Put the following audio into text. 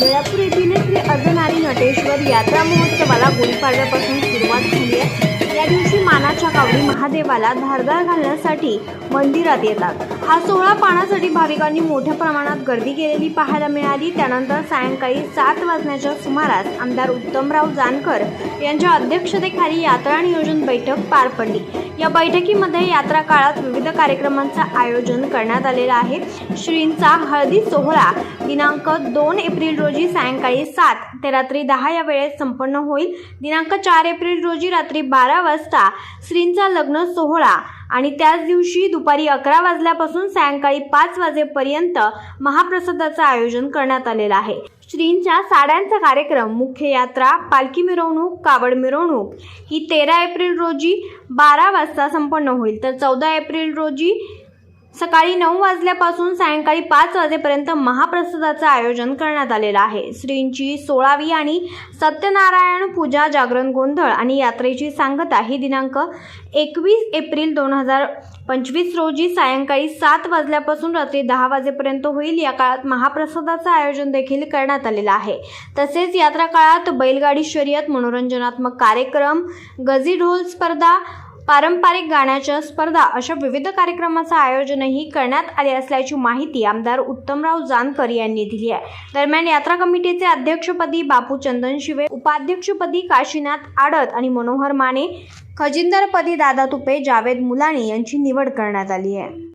बेळापूर येथील श्री अर्धनारी नटेश्वर यात्रा महोत्सवाला गुढीपाडव्यापासून सुरुवात झाली आहे. या दिवशी कावडी महादेवाला धारदार घालण्यासाठी मंदिरात येतात. हा सोहळा पाहण्यासाठी भाविकांनी मोठ्या प्रमाणात गर्दी केलेली पाहायला मिळाली. त्यानंतर सायंकाळी सात वाजण्याच्या सुमारास आमदार उत्तमराव जानकर यांच्या अध्यक्षतेखाली यात्रा नियोजन बैठक पार पडली. या बैठकीमध्ये यात्रा काळात विविध कार्यक्रमांचं आयोजन करण्यात आलेलं आहे. श्रींचा हळदी सोहळा दिनांक दोन एप्रिल रोजी सायंकाळी सात ते रात्री दहा या वेळेत संपन्न होईल. दिनांक चार एप्रिल रोजी रात्री बारा वाजता श्री श्रींचा लग्न सोहळा आणि त्याच दिवशी दुपारी अकरा वाजल्यापासून सायंकाळी पाच वाजेपर्यंत महाप्रसादाचं आयोजन करण्यात आलेलं आहे. श्रींच्या साड्यांचा कार्यक्रम मुख्य यात्रा पालखी मिरवणूक कावड मिरवणूक ही तेरा एप्रिल रोजी बारा वाजता संपन्न होईल. तर चौदा एप्रिल रोजी सकाळी नऊ वाजल्यापासून सायंकाळी पाच वाजेपर्यंत महाप्रसादाचं आयोजन करण्यात आलेलं आहे. श्रींची सोळावी आणि सत्यनारायण पूजा जागरण गोंधळ आणि यात्रेची सांगता ही दिनांक एकवीस एप्रिल दोन हजार पंचवीस रोजी सायंकाळी सात वाजल्यापासून रात्री दहा वाजेपर्यंत होईल. या काळात महाप्रसादाचं आयोजन देखील करण्यात आलेलं आहे. तसेच यात्रा काळात बैलगाडी शर्यत मनोरंजनात्मक कार्यक्रम गजी ढोल स्पर्धा पारंपरिक गाण्याच्या स्पर्धा अशा विविध कार्यक्रमाचं आयोजनही करण्यात आले असल्याची माहिती आमदार उत्तमराव जानकर यांनी दिली आहे. दरम्यान यात्रा कमिटीचे अध्यक्षपदी बापू चंदन शिवे उपाध्यक्षपदी काशीनाथ आडत आणि मनोहर माने खजिंदरपदी दादा तुपे जावेद मुलाणी यांची निवड करण्यात आली आहे.